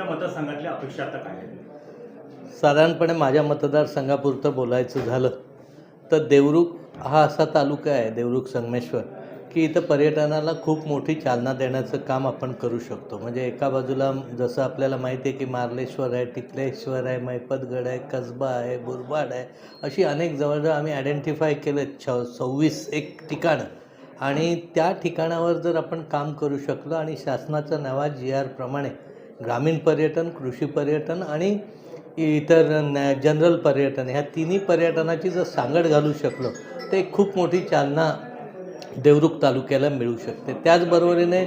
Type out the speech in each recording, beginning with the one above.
अपेक्षा आता काय साधारणपणे माझ्या मतदारसंघापुरतं बोलायचं झालं तर देवरुख हा असा तालुका आहे देवरुख संगमेश्वर की इथं पर्यटनाला खूप मोठी चालना देण्याचं काम आपण करू शकतो. म्हणजे एका बाजूला जसं आपल्याला माहिती आहे की मार्लेश्वर आहे टिकलेश्वर आहे मैपतगड आहे कसबा आहे बुरबाड आहे अशी अनेक जवळजवळ आम्ही आयडेंटिफाय केले छ सव्वीस एक ठिकाणं. आणि त्या ठिकाणावर जर आपण काम करू शकलो आणि शासनाचा नवा जी आरप्रमाणे ग्रामीण पर्यटन कृषी पर्यटन आणि इतर न जनरल पर्यटन ह्या तिन्ही पर्यटनाची जर सांगड घालू शकलो तर एक खूप मोठी चालना देवरुख तालुक्याला मिळू शकते. त्याचबरोबरीने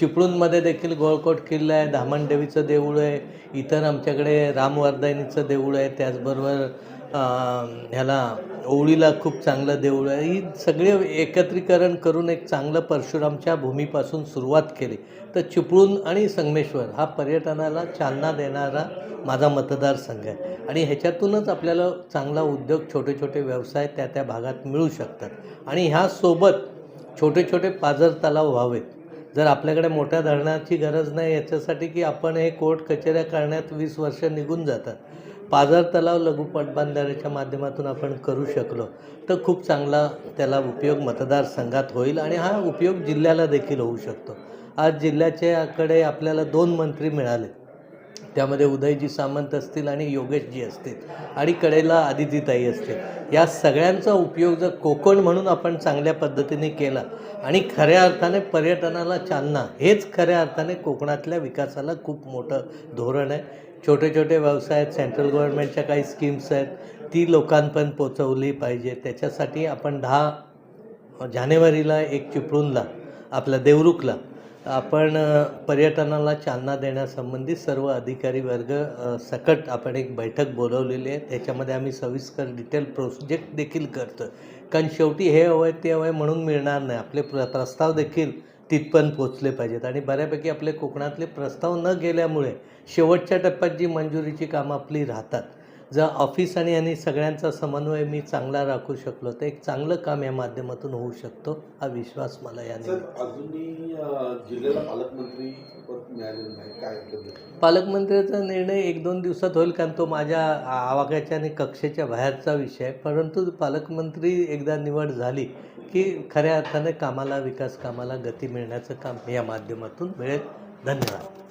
चिपळूणमध्ये देखील गोळकोट किल्ला आहे धामणदेवीचं देऊळ आहे इतर आमच्याकडे रामवारदायनीचं देऊळ आहे त्याचबरोबर ह्याला ओवळीला खूप चांगलं देऊळ आहे. ही सगळे एकत्रीकरण करून एक चांगलं परशुरामच्या भूमीपासून सुरुवात केली. तर चिपळूण आणि संगमेश्वर हा पर्यटनाला चालना देणारा माझा मतदारसंघ आहे. आणि ह्याच्यातूनच आपल्याला चांगला उद्योग छोटे छोटे व्यवसाय त्या त्या भागात मिळू शकतात. आणि ह्यासोबत छोटे छोटे पाझर तलाव व्हावेत. जर आपल्याकडे मोठ्या धरणाची गरज नाही याच्यासाठी की आपण हे कोर्ट कचेऱ्या करण्यात वीस वर्ष निघून जातात. पाझर तलाव लघुपट पाटबंधाऱ्याच्या माध्यमातून आपण करू शकलो तर खूप चांगला त्याला उपयोग मतदारसंघात होईल आणि हा उपयोग जिल्ह्याला देखील होऊ शकतो. आज जिल्ह्याच्याकडे आपल्याला दोन मंत्री मिळाले. त्यामध्ये उदयजी सामंत असतील आणि योगेशजी असतील आणि कडेला आदितीताई असतील. या सगळ्यांचा उपयोग जर कोकण म्हणून आपण चांगल्या पद्धतीने केला आणि खऱ्या अर्थाने पर्यटनाला चालना हेच खऱ्या अर्थाने कोकणातल्या विकासाला खूप मोठं धोरण आहे. छोटे छोटे व्यवसाय आहेत सेंट्रल गव्हर्नमेंटच्या काही स्कीम्स आहेत ती लोकांपर्यंत पोचवली पाहिजे. त्याच्यासाठी आपण दहा जानेवारीला एक चिपळूणला आपल्या देवरुखला आपण पर्यटनाला चालना देण्यासंबंधी सर्व अधिकारी वर्ग सकट आपण एक बैठक बोलवलेली आहे. त्याच्यामध्ये आम्ही सविस्कर डिटेल प्रोजेक्ट देखील करतो कारण शेवटी हे हवं आहे ते हवं आहे म्हणून मिळणार नाही. आपले प्र प्रस्ताव देखील तिथपर्यंत पोचले पाहिजेत. आणि बऱ्यापैकी आपले कोकणातले प्रस्ताव न गेल्यामुळे शेवटच्या टप्प्यात जी मंजुरीची कामं आपली राहतात जर ऑफिस आणि यांनी सगळ्यांचा समन्वय मी चांगला राखू शकलो तर एक चांगलं काम या माध्यमातून होऊ शकतो हा विश्वास मला याने अजूनही जिल्ह्याला पालकमंत्री? पालकमंत्र्याचा निर्णय एक दोन दिवसात होईल कारण तो माझ्या आवाक्याच्या आणि कक्षेच्या बाहेरचा विषय आहे. परंतु पालकमंत्री एकदा निवड झाली की खऱ्या अर्थाने कामाला विकास कामाला गती मिळण्याचं काम या माध्यमातून मिळेल. धन्यवाद.